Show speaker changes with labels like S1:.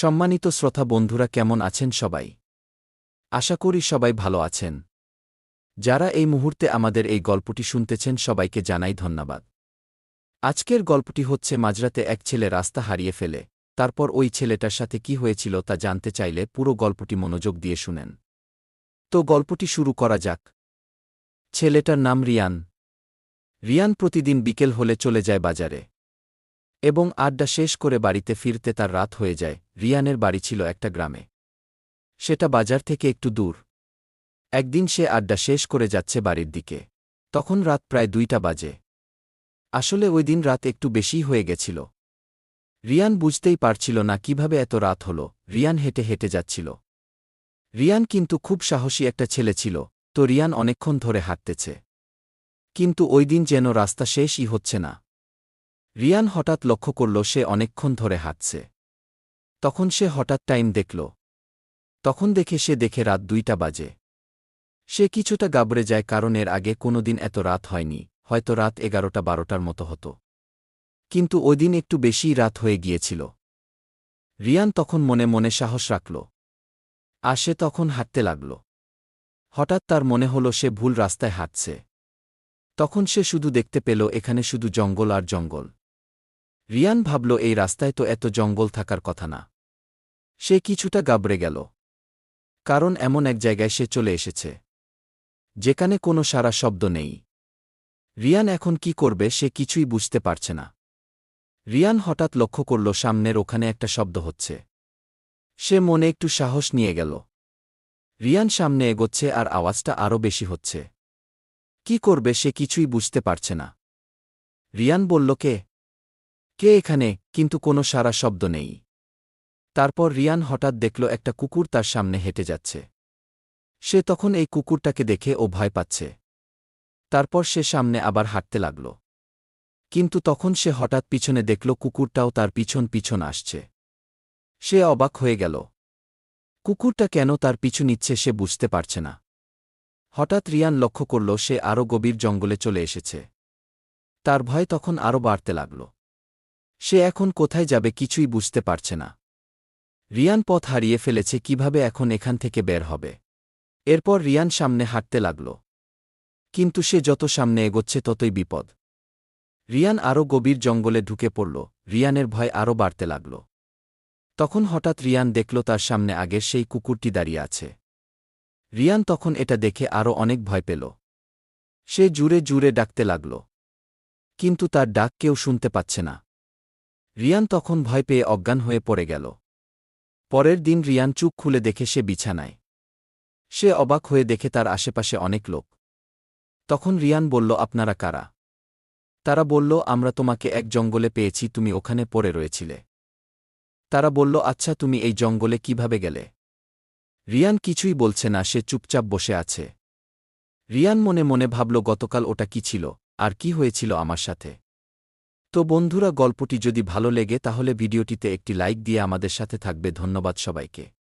S1: সম্মানিত শ্রোতা বন্ধুরা কেমন আছেন সবাই? আশা করি সবাই ভালো আছেন। যারা এই মুহূর্তে আমাদের এই গল্পটি শুনতেছেন সবাইকে জানাই ধন্যবাদ। আজকের গল্পটি হচ্ছে মাঝরাতে এক ছেলে রাস্তা হারিয়ে ফেলে, তারপর ওই ছেলেটার সাথে কি হয়েছিল তা জানতে চাইলে পুরো গল্পটি মনোযোগ দিয়ে শুনেন। তো গল্পটি শুরু করা যাক। ছেলেটার নাম রিয়ান। রিয়ান প্রতিদিন বিকেল হলে চলে যায় বাজারে। এবং আড্ডা শেষ করে বাড়িতে ফিরতে তার রাত হয়ে যায়। রিয়ানের বাড়ি ছিল একটা গ্রামে। সেটা বাজার থেকে একটু দূর। একদিন সে আড্ডা শেষ করে যাচ্ছে বাড়ির দিকে। তখন রাত প্রায় দুইটা বাজে। আসলে ওই দিন রাত একটু বেশিই হয়ে গেছিল। রিয়ান বুঝতেই পারছিল না কীভাবে এত রাত হল। রিয়ান হেঁটে হেঁটে যাচ্ছিল। রিয়ান কিন্তু খুব সাহসী একটা ছেলে ছিল, তো রিয়ান অনেকক্ষণ ধরে হাঁটতেছে। কিন্তু ওই দিন যেন রাস্তা শেষই হচ্ছে না। রিয়ান হঠাৎ লক্ষ্য করল সে অনেকক্ষণ ধরে হাঁটছে। তখন সে হঠাৎ টাইম দেখল। তখন দেখে সে দেখে রাত দুইটা বাজে। সে কিছুটা গাবড়ে যায় কারণ এর আগে কোনোদিন এত রাত হয়নি, হয়তো রাত এগারোটা বারোটার মতো হতো। কিন্তু ওই দিন একটু বেশিই রাত হয়ে গিয়েছিল। রিয়ান তখন মনে মনে সাহস রাখল। আর সে তখন হাঁটতে লাগল। হঠাৎ তার মনে হল সে ভুল রাস্তায় হাঁটছে। তখন সে শুধু দেখতে পেল এখানে শুধু জঙ্গল আর জঙ্গল। রিয়ান ভাবল, এই রাস্তায় তো এত জঙ্গল থাকার কথা না। সে কিছুটা গাবড়ে গেল। কারণ এমন এক জায়গায় সে চলে এসেছে, যেখানে কোনো সারা শব্দ নেই। রিয়ান এখন কি করবে সে কিছুই বুঝতে পারছে না। রিয়ান হঠাৎ লক্ষ্য করল, সামনের ওখানে একটা শব্দ হচ্ছে। সে মনে একটু সাহস নিয়ে গেল। রিয়ান সামনে এগোচ্ছে আর আওয়াজটা আরও বেশি হচ্ছে। কি করবে সে কিছুই বুঝতে পারছে না। রিয়ান বলল, কে? কে এখানে, কিন্তু কোনো সারা শব্দ নেই। তারপর রিয়ান হঠাৎ দেখল একটা কুকুর তার সামনে হেঁটে যাচ্ছে। সে তখন এই কুকুরটাকে দেখে ও ভয় পাচ্ছে। তারপর সে সামনে আবার হাঁটতে লাগল। কিন্তু তখন সে হঠাৎ পিছনে দেখল কুকুরটাও তার পিছন পিছন আসছে। সে অবাক হয়ে গেল। কুকুরটা কেন তার পিছু নিচ্ছে সে বুঝতে পারছে না। হঠাৎ রিয়ান লক্ষ্য করল সে আরও গভীর জঙ্গলে চলে এসেছে। তার ভয় তখন আরও বাড়তে লাগল। সে এখন কোথায় যাবে কিছুই বুঝতে পারছে না। রিয়ান পথ হারিয়ে ফেলেছে কীভাবে এখন এখান থেকে বের হবে। এরপর রিয়ান সামনে হাঁটতে লাগল। কিন্তু সে যত সামনে এগোচ্ছে ততই বিপদ। রিয়ান আরও গভীর জঙ্গলে ঢুকে পড়ল, রিয়ানের ভয় আরও বাড়তে লাগল। তখন হঠাৎ রিয়ান দেখল তার সামনে আগের সেই কুকুরটি দাঁড়িয়ে আছে। রিয়ান তখন এটা দেখে আরও অনেক ভয় পেল। সে জুরে জুরে ডাকতে লাগল। কিন্তু তার ডাক কেউ শুনতে পাচ্ছে না। রিয়ান তখন ভয় পেয়ে অজ্ঞান হয়ে পড়ে গেল। পরের দিন রিয়ান চুপ খুলে দেখে সে বিছানায়। সে অবাক হয়ে দেখে তার আশেপাশে অনেক লোক। তখন রিয়ান বলল, আপনারা কারা? তারা বলল, আমরা তোমাকে এক জঙ্গলে পেয়েছি, তুমি ওখানে পড়ে রয়েছিলে। তারা বলল আচ্ছা তুমি এই জঙ্গলে কীভাবে গেলে? রিয়ান কিছুই বলছে না, সে চুপচাপ বসে আছে। রিয়ান মনে মনে ভাবল, গতকাল ওটা কি ছিল? আর কি হয়েছিল আমার সাথে? তো বন্ধুরা, গল্পটি যদি ভালো লেগে, তাহলে ভিডিওটিতে একটি লাইক দিয়ে আমাদের সাথে থাকবে। ধন্যবাদ সবাইকে।